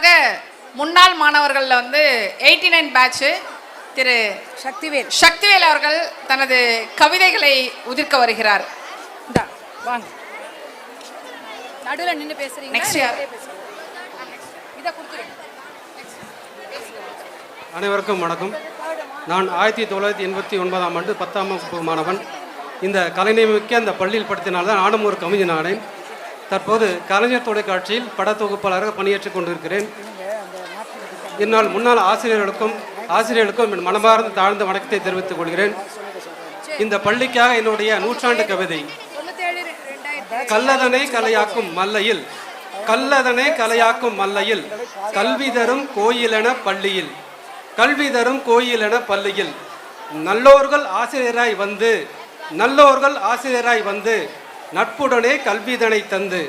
அடுத்ததாக முன்னாள் மாணவர்களில் வந்து eighty nine batch Thiru Sakthivel. Sakthivel அவர்கள் தனது கவிதைகளை உதிர்க்க வருகிறார். வாங்க. நடுவில் நின்று பேசுறீங்க Next யார்? இதை கொடுத்துருங்க. அனைவருக்கும் வணக்கம். நான் ஆயிரத்தி தொள்ளாயிரத்தி எண்பத்தி ஒன்பதாம் ஆண்டு பத்தாம் வகுப்பு மாணவன். இந்த கலைநயமிக்க அந்த பள்ளியில் படித்தனால்தான் நானும் ஒரு கவிஞனானேன் தற்போது கலைஞர் தொலைக்காட்சியில் படத்தொகுப்பாளராக பணியாற்றிக் கொண்டிருக்கிறேன். என்னால் முன்னாள் ஆசிரியர்களுக்கும் ஆசிரியர்களுக்கும் என் மனமார்ந்த தாழ்ந்த வணக்கத்தை தெரிவித்துக் கொள்கிறேன். இந்த பள்ளிக்காக என்னுடைய நூற்றாண்டு கவிதை கல்லதனை கலையாக்கும் மல்லையில் கல்லதனை கலையாக்கும் மல்லையில் கல்வி தரும் கோயிலென பள்ளியில் கல்வி தரும் கோயிலென பள்ளியில் நல்லோர்கள் ஆசிரியராய் வந்து நல்லோர்கள் ஆசிரியராய் வந்து நட்புடனே கல்விதனை தந்து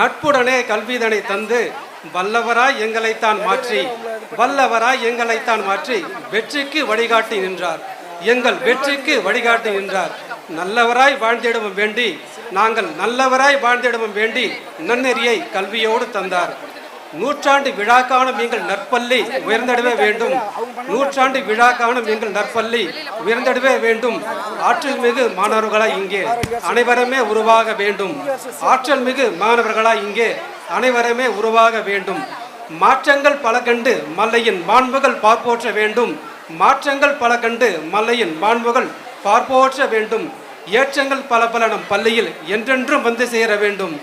நட்புடனே கல்விதனை தந்து வல்லவராய் எங்களைத்தான் மாற்றி வல்லவராய் எங்களைத்தான் மாற்றி வெற்றிக்கு வழிகாட்டி நின்றார். எங்கள் வெற்றிக்கு வழிகாட்டி நின்றார். நல்லவராய் வாழ்ந்திடவும் வேண்டி நாங்கள் நல்லவராய் வாழ்ந்திடவும் வேண்டி நன்னெறியை கல்வியோடு தந்தார். நூற்றாண்டு விழா காணும் எங்கள் நற்பள்ளி உயர்ந்திடவே வேண்டும். நூற்றாண்டு விழா காணும் எங்கள் நற்பள்ளி உயர்ந்திடவே வேண்டும். ஆற்றல் மிகு மாணவர்களாய் இங்கே அனைவருமே உருவாக வேண்டும். ஆற்றல் மிகு மாணவர்களாய் இங்கே அனைவருமே உருவாக வேண்டும். மாற்றங்கள் பல கண்டு மல்லையின் மாண்புகள் பார்ப்போற்ற வேண்டும். மாற்றங்கள் பல கண்டு மல்லையின் மாண்புகள் பார்ப்போற்ற வேண்டும். ஏற்றங்கள் பல பல நம் பள்ளியில் என்றென்றும் வந்து சேர வேண்டும்.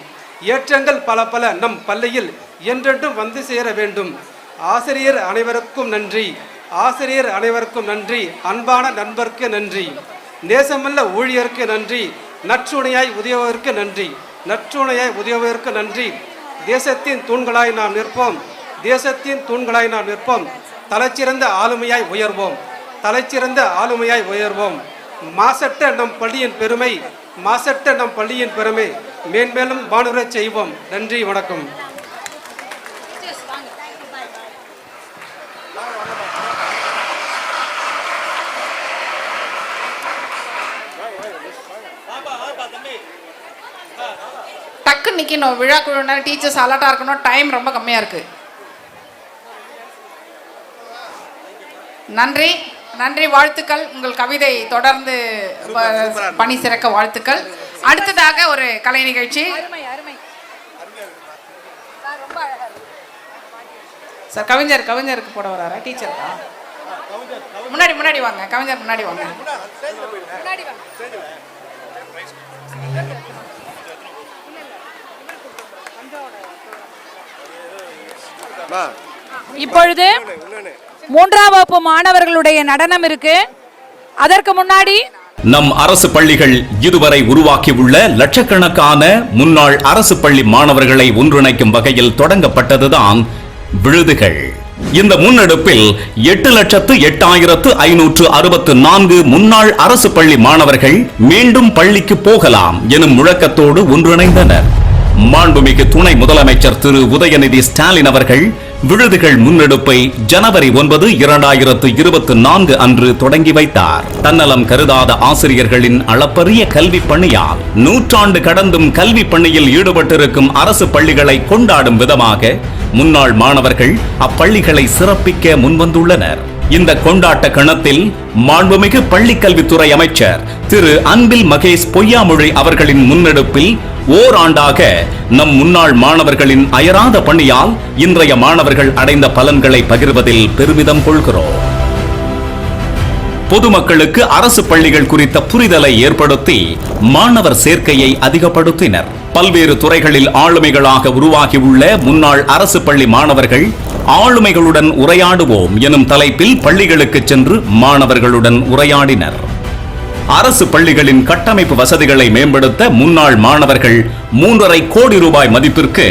ஏற்றங்கள் பல பல நம் பள்ளியில் என்றென்றும் வந்து சேர வேண்டும். ஆசிரியர் அனைவருக்கும் நன்றி. ஆசிரியர் அனைவருக்கும் நன்றி. அன்பான நண்பருக்கு நன்றி. நேசமல்ல ஊழியருக்கு நன்றி. நற்றுணையாய் உதவுவதற்கு நன்றி. நற்றுணையாய் உதவுவதற்கு நன்றி. தேசத்தின் தூண்களாய் நாம் நிற்போம். தேசத்தின் தூண்களாய் நாம் நிற்போம். தலைச்சிறந்த ஆளுமையாய் உயர்வோம். தலைச்சிறந்த ஆளுமையாய் உயர்வோம். மாசட்ட நம் பள்ளியின் பெருமை. மாசட்ட நம் பள்ளியின் பெருமை. மேன்மேலும் வானுரச் செய்வோம். நன்றி வணக்கம். டக்கு நிற்கணும் விழா குழுவினர் டீச்சர்ஸ் அலர்ட்டாக இருக்கணும். டைம் ரொம்ப கம்மியாக இருக்கு. நன்றி. நன்றி வாழ்த்துக்கள். உங்கள் கவிதை தொடர்ந்து பணி சிறக்க வாழ்த்துக்கள். அடுத்ததாக ஒரு கலை நிகழ்ச்சி. அருமை அருமை. சார் ரொம்ப அழகா இருக்கு. சார் கவிஞர் கவிஞருக்கு போட வராரா? டீச்சருக்கா முன்னாடி முன்னாடி வாங்க. கவிஞர் முன்னாடி வாங்க. முன்னாடி வாங்க. இப்பொழுது மூன்றாம் வகுப்பு மாணவர்களுடைய நடனம் இருக்கு. அதற்கு முன்னாடி நம் அரசு பள்ளிகள் இதுவரை உருவாக்கியுள்ள லட்சக்கணக்கான முன்னாள் அரசு பள்ளி மாணவர்களை ஒன்றிணைக்கும் வகையில் தொடங்கப்பட்டதுதான் விழுதுகள். இந்த முன்னெடுப்பில் எட்டு லட்சத்து எட்டாயிரத்து ஐநூற்று அறுபத்து நான்கு முன்னாள் அரசு பள்ளி மாணவர்கள் மீண்டும் பள்ளிக்கு போகலாம் எனும் முழக்கத்தோடு ஒன்றிணைந்தனர். மாண்புமிகு துணை முதலமைச்சர் திரு உதயநிதி ஸ்டாலின் அவர்கள் விழுதுகள் முன்னெடுப்பை ஜனவரி ஒன்பது இரண்டாயிரத்து இருபத்தி நான்கு அன்று தொடங்கி வைத்தார். தன்னலம் கருதாத ஆசிரியர்களின் அளப்பரிய கல்வி பணியால் நூற்றாண்டு கடந்தும் கல்வி பணியில் ஈடுபட்டிருக்கும் அரசு பள்ளிகளை கொண்டாடும் விதமாக முன்னாள் மாணவர்கள் அப்பள்ளிகளை சிறப்பிக்க முன்வந்துள்ளனர். இந்த கொண்டாட்ட கணத்தில் மாண்புமிகு பள்ளிக்கல்வித்துறை அமைச்சர் திரு அன்பில் மகேஷ் பொய்யாமொழி அவர்களின் முன்னெடுப்பில் ஓராண்டாக நம் முன்னாள் மாணவர்களின் அயராத பணியால் இன்றைய மாணவர்கள் அடைந்த பலன்களை பகிர்வதில் பெருமிதம் கொள்கிறோம். பொதுமக்களுக்கு அரசு பள்ளிகள் குறித்த புரிதலை ஏற்படுத்தி மாணவர் சேர்க்கையை அதிகப்படுத்தினர். பல்வேறு துறைகளில் ஆளுமைகளாக உருவாகியுள்ள முன்னாள் அரசு பள்ளி மாணவர்கள் ஆளுமைகளுடன் உரையாடுவோம் எனும் தலைப்பில் பள்ளிகளுக்கு சென்று மாணவர்களுடன் உரையாடினர். அரசு பள்ளிகளின் கட்டமைப்பு வசதிகளை மேம்படுத்த முன்னாள் மாணவர்கள் மூன்றரை கோடி ரூபாய் மதிப்பிற்கு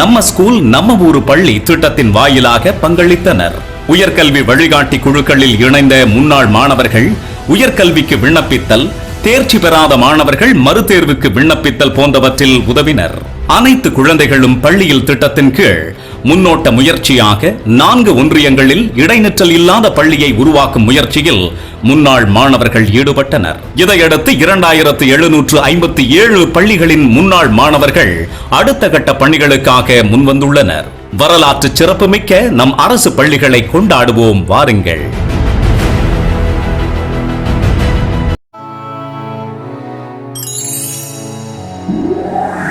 நம்ம ஸ்கூல் நம்ம ஊரு பள்ளி திட்டத்தின் வாயிலாக பங்களித்தனர். உயர்கல்வி வழிகாட்டி குழுக்களில் இணைந்த முன்னாள் மாணவர்கள் உயர்கல்விக்கு விண்ணப்பித்தல் தேர்ச்சி பெறாத மாணவர்கள் மறுதேர்வுக்கு விண்ணப்பித்தல் போன்றவற்றில் உதவினர். அனைத்து குழந்தைகளும் பள்ளியில் திட்டத்தின் கீழ் முன்னோட்ட முயற்சியாக நான்கு ஒன்றியங்களில் இடைநிற்றல் இல்லாத பள்ளியை உருவாக்கும் முயற்சியில் முன்னாள் மாணவர்கள் ஈடுபட்டனர். இதையடுத்து இரண்டாயிரத்து எழுநூற்று ஐம்பத்தி ஏழு பள்ளிகளின் முன்னாள் மாணவர்கள் அடுத்த கட்ட பணிகளுக்காக முன்வந்துள்ளனர். வரலாற்று சிறப்புமிக்க நம் அரசு பள்ளிகளை கொண்டாடுவோம் வாருங்கள். Música